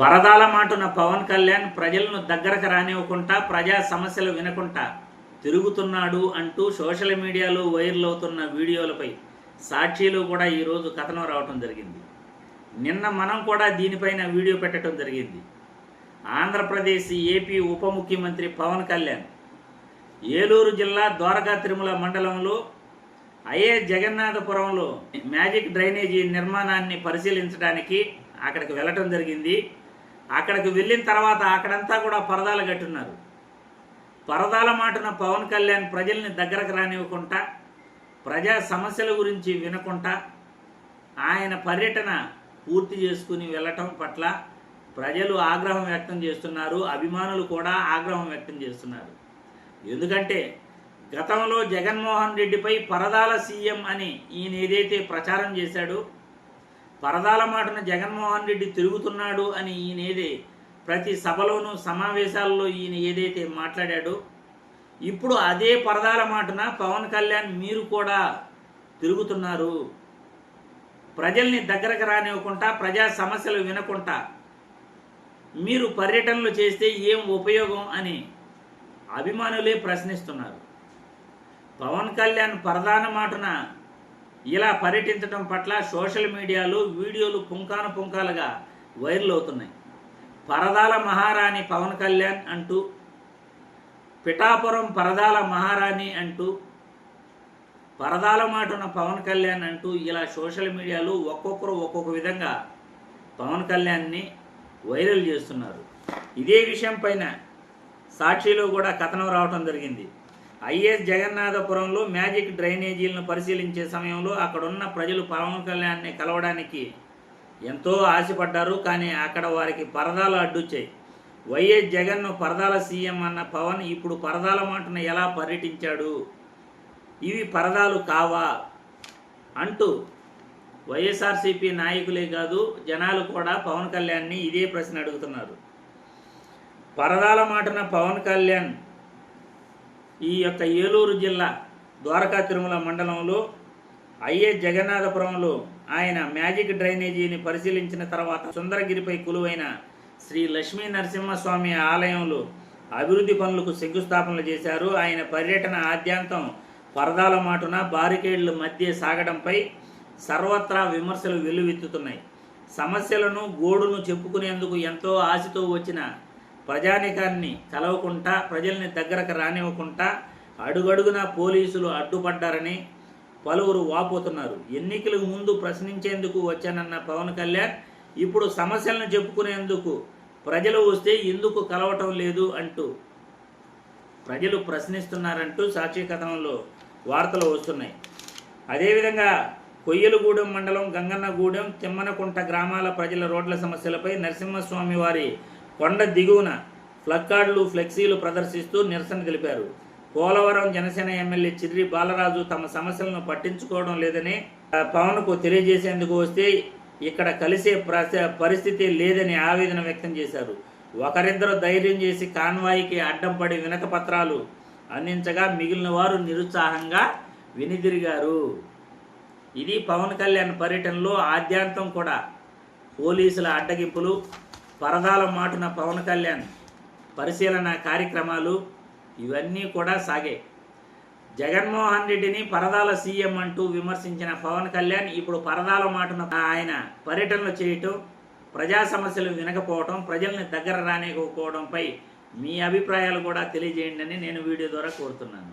వరదాల మాటున పవన్ కళ్యాణ్ ప్రజలను దగ్గరకు రానివ్వకుండా ప్రజా సమస్యలు వినకుండా తిరుగుతున్నాడు అంటూ సోషల్ మీడియాలో వైరల్ అవుతున్న వీడియోలపై సాక్షిలు కూడా ఈరోజు కథనం రావటం జరిగింది. నిన్న మనం కూడా దీనిపైన వీడియో పెట్టడం జరిగింది. ఆంధ్రప్రదేశ్ ఏపీ ఉప ముఖ్యమంత్రి పవన్ కళ్యాణ్ ఏలూరు జిల్లా ద్వారకా తిరుమల మండలంలో అయ్యే జగన్నాథపురంలో మ్యాజిక్ డ్రైనేజీ నిర్మాణాన్ని పరిశీలించడానికి అక్కడికి వెళ్ళటం జరిగింది. అక్కడికి వెళ్ళిన తర్వాత అక్కడంతా కూడా పరదాలు కట్టున్నారు. పరదాల మాటున పవన్ కళ్యాణ్ ప్రజల్ని దగ్గరకు రానివ్వకుండా ప్రజా సమస్యల గురించి వినకుండా ఆయన పర్యటన పూర్తి చేసుకుని వెళ్ళటం పట్ల ప్రజలు ఆగ్రహం వ్యక్తం చేస్తున్నారు అభిమానులు కూడా ఆగ్రహం వ్యక్తం చేస్తున్నారు. ఎందుకంటే గతంలో జగన్మోహన్ రెడ్డిపై పరదాల సీఎం అని ఈయన ఏదైతే ప్రచారం చేశాడో పరదాల మాటన జగన్మోహన్ రెడ్డి తిరుగుతున్నాడు అని ఈయన ఏదే ప్రతి సభలోనూ సమావేశాల్లో ఈయన ఏదైతే మాట్లాడాడో ఇప్పుడు అదే పరదాల మాటన పవన్ కళ్యాణ్ మీరు కూడా తిరుగుతున్నారు. ప్రజల్ని దగ్గరకు రానివ్వకుండా ప్రజా సమస్యలు వినకుండా మీరు పర్యటనలు చేస్తే ఏం ఉపయోగం అని అభిమానులే ప్రశ్నిస్తున్నారు. పవన్ కళ్యాణ్ ప్రధాన మాటన ఇలా పర్యటించడం పట్ల సోషల్ మీడియాలో వీడియోలు పుంకాను పుంకాలుగా వైరల్ అవుతున్నాయి. పరదాల మహారాణి పవన్ కళ్యాణ్ అంటూ పిఠాపురం పరదాల మహారాణి అంటూ పరదాల మాటున పవన్ కళ్యాణ్ అంటూ ఇలా సోషల్ మీడియాలో ఒక్కొక్కరు ఒక్కొక్క విధంగా పవన్ కళ్యాణ్ని వైరల్ చేస్తున్నారు. ఇదే విషయం పైన సాక్షిలో కూడా కథనం రావటం జరిగింది. ఐఎస్ జగన్నాథపురంలో మ్యాజిక్ డ్రైనేజీలను పరిశీలించే సమయంలో అక్కడున్న ప్రజలు పవన్ కళ్యాణ్ని కలవడానికి ఎంతో ఆశపడ్డారు కానీ అక్కడ వారికి పరదాలు అడ్డొచ్చాయి. వైఎస్ జగన్ను పరదాల సీఎం అన్న పవన్ ఇప్పుడు పరదాల మాటను ఎలా పర్యటించాడు? ఇవి పరదాలు కావా? అంటూ వైఎస్ఆర్సీపీ నాయకులే కాదు జనాలు కూడా పవన్ కళ్యాణ్ని ఇదే ప్రశ్న అడుగుతున్నారు. పరదాల మాటన పవన్ కళ్యాణ్ ఈ యొక్క ఏలూరు జిల్లా ద్వారకా తిరుమల మండలంలో అయ్యే జగన్నాథపురంలో ఆయన మ్యాజిక్ డ్రైనేజీని పరిశీలించిన తర్వాత సుందరగిరిపై కొలువైన శ్రీ లక్ష్మీ నరసింహస్వామి ఆలయంలో అభివృద్ధి పనులకు శంకుస్థాపనలు చేశారు. ఆయన పర్యటన ఆద్యాంతం పరదాల మాటున బారికేడ్ల మధ్య సాగడంపై సర్వత్రా విమర్శలు వెల్లువెత్తుతున్నాయి. సమస్యలను గోడును చెప్పుకునేందుకు ఎంతో ఆశతో వచ్చిన ప్రజానికాన్ని కలవకుండా ప్రజల్ని దగ్గరకు రానివ్వకుండా అడుగడుగున పోలీసులు అడ్డుపడ్డారని పలువురు వాపోతున్నారు. ఎన్నికలకు ముందు ప్రశ్నించేందుకు వచ్చానన్న పవన్ కళ్యాణ్ ఇప్పుడు సమస్యలను చెప్పుకునేందుకు ప్రజలు వస్తే ఎందుకు కలవటం లేదు అంటూ ప్రజలు ప్రశ్నిస్తున్నారంటూ సాక్షి కథనంలో వార్తలు వస్తున్నాయి. అదేవిధంగా కొయ్యలగూడెం మండలం గంగన్నగూడెం తిమ్మనకుంట గ్రామాల ప్రజల రోడ్ల సమస్యలపై నరసింహస్వామి వారి కొండ దిగువన ప్లక్కార్డులు ఫ్లెక్సీలు ప్రదర్శిస్తూ నిరసన తెలిపారు. పోలవరం జనసేన ఎమ్మెల్యే చిర్రి బాలరాజు తమ సమస్యలను పట్టించుకోవడం లేదని పవన్కు తెలియజేసేందుకు వస్తే ఇక్కడ కలిసే పరిస్థితి లేదని ఆవేదన వ్యక్తం చేశారు. ఒకరిద్దరు ధైర్యం చేసి కాన్వాయికి అడ్డం పడి వినత పత్రాలు అందించగా మిగిలిన వారు నిరుత్సాహంగా వెనుదిరిగారు. ఇది పవన్ కళ్యాణ్ పర్యటనలో ఆద్యాంతం కూడా. పోలీసుల అడ్డగింపులు పరదాల మాటున పవన్ కళ్యాణ్ పరిశీలన కార్యక్రమాలు ఇవన్నీ కూడా సాగే. జగన్మోహన్ రెడ్డిని పరదాల సీఎం అంటూ విమర్శించిన పవన్ కళ్యాణ్ ఇప్పుడు పరదాల మాటున ఆయన పర్యటనలు చేయటం ప్రజా సమస్యలు వినకపోవడం ప్రజల్ని దగ్గర రానివ్వకపోవడంపై మీ అభిప్రాయాలు కూడా తెలియజేయండి అని నేను వీడియో ద్వారా కోరుతున్నాను.